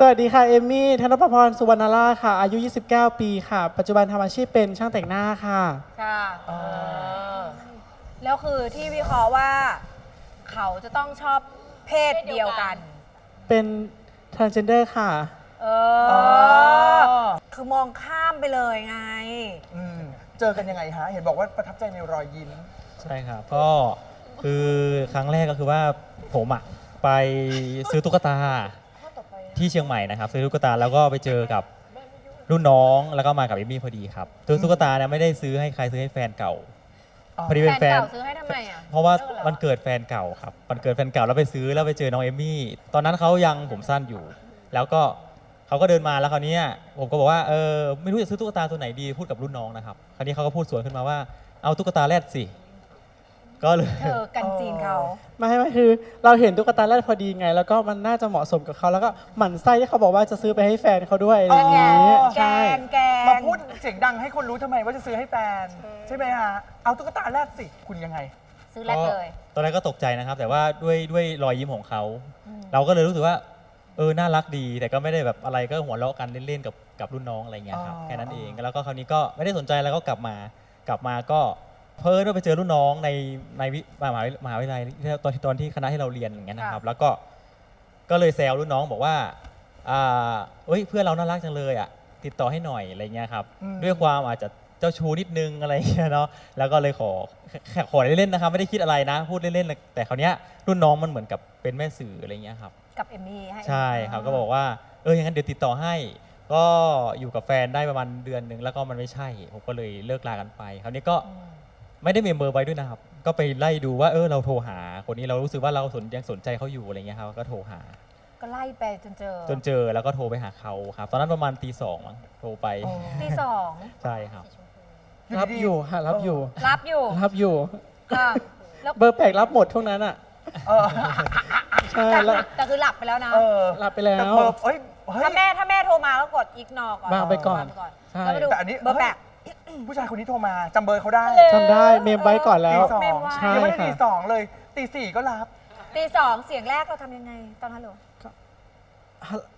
สวัสดีค่ะ เอมมี่ธนประพรสุวรรณราชค่ะ อายุ 29 ปีค่ะ ปัจจุบันทำอาชีพเป็นช่างแต่งหน้าค่ะ ค่ะเออแล้วคือที่วิเคราะห์ว่า เขาจะต้องชอบเพศเดียวกัน เป็น transgender ค่ะ เออ๋ออคือมองข้ามไปเลยไง อืมเจอกันยังไงฮะ เห็นบอกว่าประทับใจในรอยยิ้ม ใช่ครับ ก็คือครั้งแรกก็คือว่าผมอะ ไปซื้อตุ๊กตา ที่เชียงใหม่นะครับซื้อตุ๊กตาแล้วก็ไปเจอกับรุ่นน้องแล้วก็มากับเอมมี่พอดีครับซื้อตุ๊กตาเนี่ยไม่ได้ซื้อให้ใครซื้อให้แฟนเก่าอ๋อพอดีเป็นแฟแฟนน เก่าซื้อให้ทำไมอะ เพราะว่าเลิกเหรอวันเกิดแฟนเก่าครับวันเกิดแฟนเก่าแล้วไปซื้อแล้วไปเจอน้องเอมมี่ตอนนั้นเขายังผมสั้นอยู่ แล้วก็เขาก็เดินมาแล้วคราวเนี้ยผมก็บอกว่าเออไม่รู้จะซื้อตุ๊กตาตัวไหนดีพูดกับรุ่นน้องนะครับคราวนี้เขาก็พูดสวนขึ้นมาว่าเอาตุ๊กตาแรดสิ ก็เลย เธอกันจีนเขาไม่ไม่คือเราเห็นตุ๊กตาแรกพอดีไง แล้วก็มันน่าจะเหมาะสมกับเขาแล้วก็หมั่นไส้ที่เขาบอกว่าจะซื้อไปให้แฟนเขาด้วยอะไรอย่างแกนี้งแกใช่งแกงมาพูดเสียงดังให้คนรู้ทำไมว่าจะซื้อให้แฟน ใช่ไหมฮะ เอาตุ๊กตาแรกสิ คุณยังไง ซื้อแรกเลย ตอนแรกก็ตกใจนะครับ แต่ว่าด้วยด้วยรอยยิ้มของเขาอืมเราก็เลยรู้สึกว่า เออน่ารักดี แต่ก็ไม่ได้แบบอะไรก็หัวเราะกันเล่นๆกับกับรุ่นน้องอะไรเงี้ยครับอ๋อ แค่นั้นเองแล้วก็คราวนี้ก็ไม่ได้สนใจแล้วก็กลับมากลับมาก็ เพิ่นว่าไปเจอรุ่นน้องในในวิมหาวิมหาวิทยาลัยที่ตอนที่ตอนที่คณะที่เราเรียนอย่างเงี้ยนะครับ แล้วก็ก็เลยแซวรุ่นน้องบอกว่าอ่าเอ้ยเพื่อนเราน่ารักจังเลยอะติดต่อให้หน่อยอะไรเงี้ยครับ อืม ด้วยความอาจจะเจ้าชู้นิดนึงอะไรเงี้ยเนาะแล้วก็เลยขอแค่ขอเล่นๆนะครับ ไม่ได้คิดอะไรนะ พูดเล่นๆแต่คราวเนี้ยรุ่นน้องมันเหมือนกับเป็นแม่สื่ออะไรเงี้ยครับ กับเอมมี่ให้ใช่ครับก็บอกว่าเอออย่างนั้นเดี๋ยวติดต่อให้ ก็อยู่กับแฟนได้ประมาณเดือนหนึ่งแล้วก็มันไม่ใช่ ผมก็เลยเลิกลากันไป คราวนี้ก็อืม ไม่ได้เมมเบอร์ไว้ด้วยนะครับ ก็ไปไล่ดูว่าเออเราโทรหา คนนี้เรารู้สึกว่าเราสนยังสนใจเขาอยู่อะไรเงี้ยครับก็โทรหา ก็ไล่ไปจนเจอจนเจอแล้วก็โทรไปหาเขาครับ ตอนนั้นประมาณตีสองมั้งโทรไปอ๋อที่สองใช่ครับ รับอยู่ค่ะรับอยู่รับอยู่รับอยู่ค่ะแล้วเบอร์แปลกรับหมดทุกนั้นอะเออใช่แต่แล้วแต่คือหลับไปแล้วนะ เออรับไปแล้แต่วเบอร์เฮ้ยเฮ้ย ถ้าแม่ถ้าแม่โทรมาก็กดอีกนอก่อนวางไปก่อนวางไปก่อนใช่ แล้วมาดูแต่อันนี้ เบอร์แปลก ผู้ชายคนนี้โทรมาจำเบอร์เขาได้จำได้เมมไว้ก่อนแล้วตีสอเมงมไว้ ใช่ยังไม่ได้ค่ะตีสองเลยตีสี่ก็รับ ตีสองเสียงแรกเราทำยังไงตอนฮัลโหล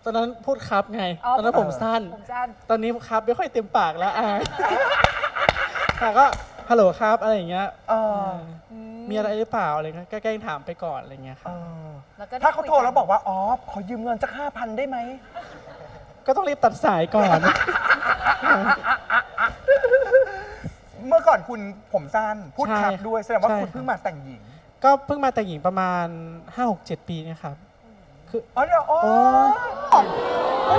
ตอนนั้นพูดครับไง อ๋อ ตอนนั้นผมสั้น ผมสั้นตอนนี้ครับไม่ค่อยเต็มปากแล้วอายค่ะก็ฮัลโหลครับอะไรอย่างเงี้ยเออ มีอะไรหรือเปล่าอะไรเงี้ยก็แกล้งถามไปก่อนอะไรเงี้ยเอค่ะอแล้วก็ถ้าเขาโทรแล้วบอกว่า อ๋อ ขอยืมเงินสักห้าพันได้ไหมก็ต้องรีบตัดสายก่อน เมื่อก่อนคุณผมสั้นพูดใช่ครับด้วยแสดงว่าใช่คุณครับเพิ่งมาแต่งหญิงก็เพิ่งมาแต่งหญิงประมาณ 5-6-7 ปีเนี่ยครับอ๋อเดี๋ยวโอ้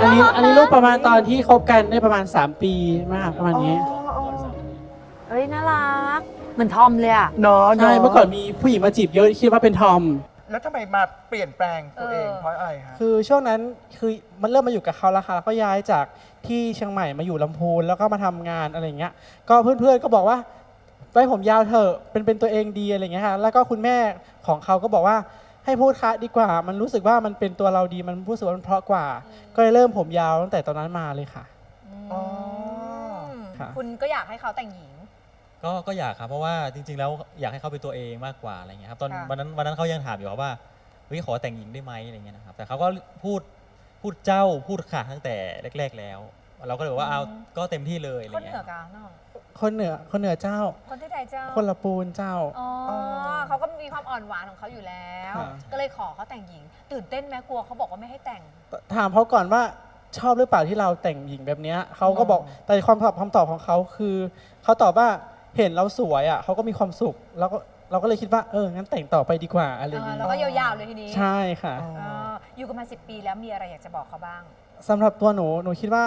อันนี้อันนี้รูปประมาณตอนที่คบกันได้ประมาณ 3 ปีมากประมาณนี้เฮ้ยน่ารัก เหมือนทอมเลยอะเนาะใช่เมื่อก่อนมีผู้หญิงมาจีบเยอะคิดว่าเป็นทอม แล้วทำไมมาเปลี่ยนแปลงตัวเองเออ เพราะอะไรฮะ คือช่วงนั้นคือมันเริ่มมาอยู่กับเขาแล้วค่ะแล้วก็ย้ายจากที่เชียงใหม่มาอยู่ลำพูนแล้วก็มาทำงานอะไรอย่างเงี้ยก็เพื่อนๆก็บอกว่าไว้ผมยาวเถอะเป็นเป็นตัวเองดีอะไรอย่างเงี้ยค่ะแล้วก็คุณแม่ของเขาก็บอกว่าให้พูดคะดีกว่า มันรู้สึกว่ามันเป็นตัวเราดีมันรู้สึกว่ามันเพราะกว่า ก็เลยเริ่มผมยาวตั้งแต่ตอนนั้นมาเลยค่ะ อ๋อมค่ะ คุณก็อยากให้เขาแต่งหญิง ก็ก็อยากครับเพราะว่าจริง ๆ แล้วอยากให้เขาเป็นตัวเองมากกว่าอะไรเงี้ยครับตอนค่ะ วันนั้นวันนั้นเขายังถามอยู่ครับว่าเฮ้ยขอแต่งหญิงได้ไหมอะไรเงี้ยนะครับแต่เขาก็พูดพูดเจ้าพูดขาตั้งแต่แรก ๆ แล้ว เราก็เลยบอกว่าเอาก็เต็มที่เลยอะไรคนเหเงี้นือยกลางเนาะคนเหนือคนเหนือเจ้า คนที่ไทยเจ้าคนละปูนเจ้า อ๋อออเขาก็มีความอ่อนหวานของเขาอยู่แล้ว ค่ะ ก็เลยขอเขาแต่งหญิง ตื่นเต้นไหมกลัวเขาบอกว่าไม่ให้แต่ง ถามเขาก่อนว่าชอบหรือเปล่าที่เราแต่งหญิงแบบเนี้ยเขาก็บอกแต่ความตอบคำตอบของเขาคือเขาตอบว่า เห็นเราสวยอะเขาก็มีความสุขแล้วก็เราก็เลยคิดว่าเอองั้นแต่งต่อไปดีกว่าอะไรอย่างเออเงี้แล้วยก็ยาวๆเลยทีนี้ใช่ค่ะอ๋อเอออยู่กันมาสิปีแล้วมีอะไรอยากจะบอกเขาบ้าง สำหรับตัวหนูหนูคิดว่า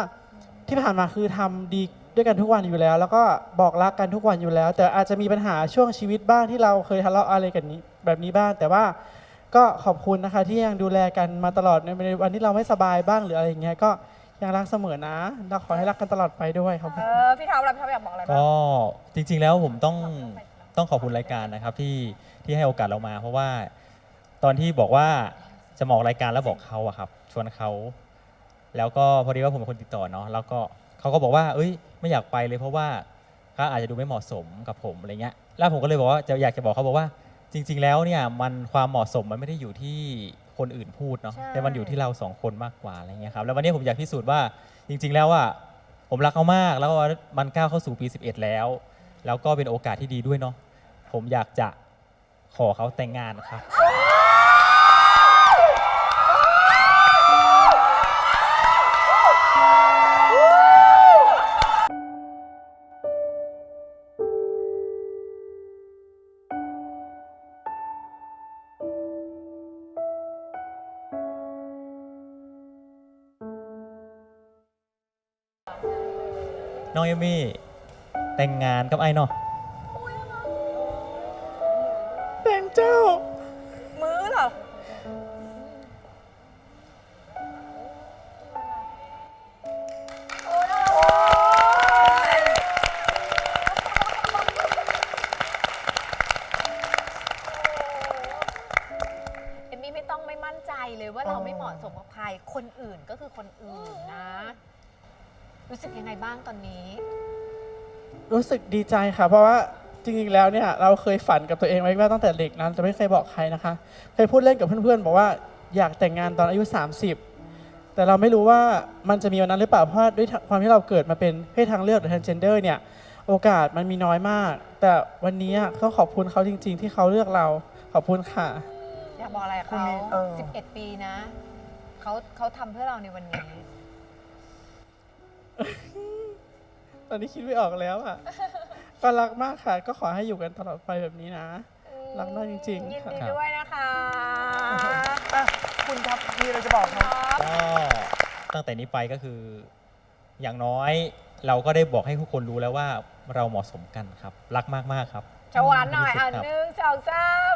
ที่ผ่านมาคือทำดีด้วยกันทุกวันอยู่แล้ว แล้วก็บอกรักกันทุกวันอยู่แล้ว แต่อาจจะมีปัญหาช่วงชีวิตบ้างที่เราเคยทะเลาะอะไรกันนี้แบบนี้บ้าง แต่ว่าก็ขอบคุณนะคะที่ยังดูแลกันมาตลอดในวันที่เราไม่สบายบ้างหรืออะไรอย่างเงี้ยก็ ยังรักเสมอนะเราขอให้รักกันตลอดไปด้วยครับ เออพี่ท็อปเราพี่ท็อปอยากบอกอะไรบ้างก็จริงๆแล้วผมต้องต้องขอบคุณรายการนะครับที่ที่ให้โอกาสเรามา เพราะว่าตอนที่บอกว่าจะมาออกรายการแล้วบอกเขาอะครับ ชวนเขาแล้วก็พอดีว่าผมเป็นคนติดต่อเนาะแล้วก็เขาก็บอกว่า เอ้ย ไม่อยากไปเลยเพราะว่าเขาอาจจะดูไม่เหมาะสมกับผมอะไรเงี้ยแล้วผมก็เลยบอกว่าจะอยากจะบอกเขาบอกว่า จริง ๆ แล้วเนี่ยมันความเหมาะสมมันไม่ได้อยู่ที่ คนอื่นพูดเนาะใช่ แต่มันอยู่ที่เราสองคนมากกว่าอะไรเงี้ยครับแล้ววันนี้ผมอยากพิสูจน์ว่าจริง ๆ แล้วว่าผมรักเขามากแล้วก็มันก้าวเข้าสู่ปี 11 แล้ว แล้วก็เป็นโอกาสที่ดีด้วยเนาะผมอยากจะขอเขาแต่งงานครับ น้องเอมี่แต่งงานกับไอ้เนาะแต่งเจ้า มือเหรอ เอมมี่ไม่ต้องไม่มั่นใจเลยว่าเราไม่เหมาะสมกับใคร คนอื่นก็คือคนอื่นนะ รู้สึกยังไงบ้างตอนนี้ รู้สึกดีใจค่ะ เพราะว่าจริงๆแล้วเนี่ยเราเคยฝันกับตัวเองไว้ว่าตั้งแต่เด็กนั้นจะไม่เคยบอกใครนะคะเคยพูดเล่นกับเพื่อนๆบอกว่าอยากแต่งงานตอนอายุ 30 แต่เราไม่รู้ว่ามันจะมีวันนั้นหรือเปล่าเพราะว่าด้วยความที่เราเกิดมาเป็นเพศทางเลือกหรือ transgender เนี่ยโอกาสมันมีน้อยมาก แต่วันนี้ก็ขอบคุณเขาจริง ๆ ที่เขาเลือกเราขอบคุณค่ะ อยากบอกอะไรกับคุณเขามีเออ 11 ปีนะ เขาเขาทำเพื่อเราในวันนี้ ตอนนี้คิดไม่ออกแล้วอะ ก็รักมากค่ะ ก็ขอให้อยู่กันตลอดไปแบบนี้นะ รักมากจริงยินๆค่ะดีด้วยนะคะอะคุณครับมีอะไรจะบอกครับก็ตั้งแต่นี้ไปก็คือ อย่างน้อยเราก็ได้บอกให้ทุกคนรู้แล้วว่าเราเหมาะสมกันครับ รักมาก ๆ ครับ จะหวานหน่อยอะครับหนึ่งสองสาม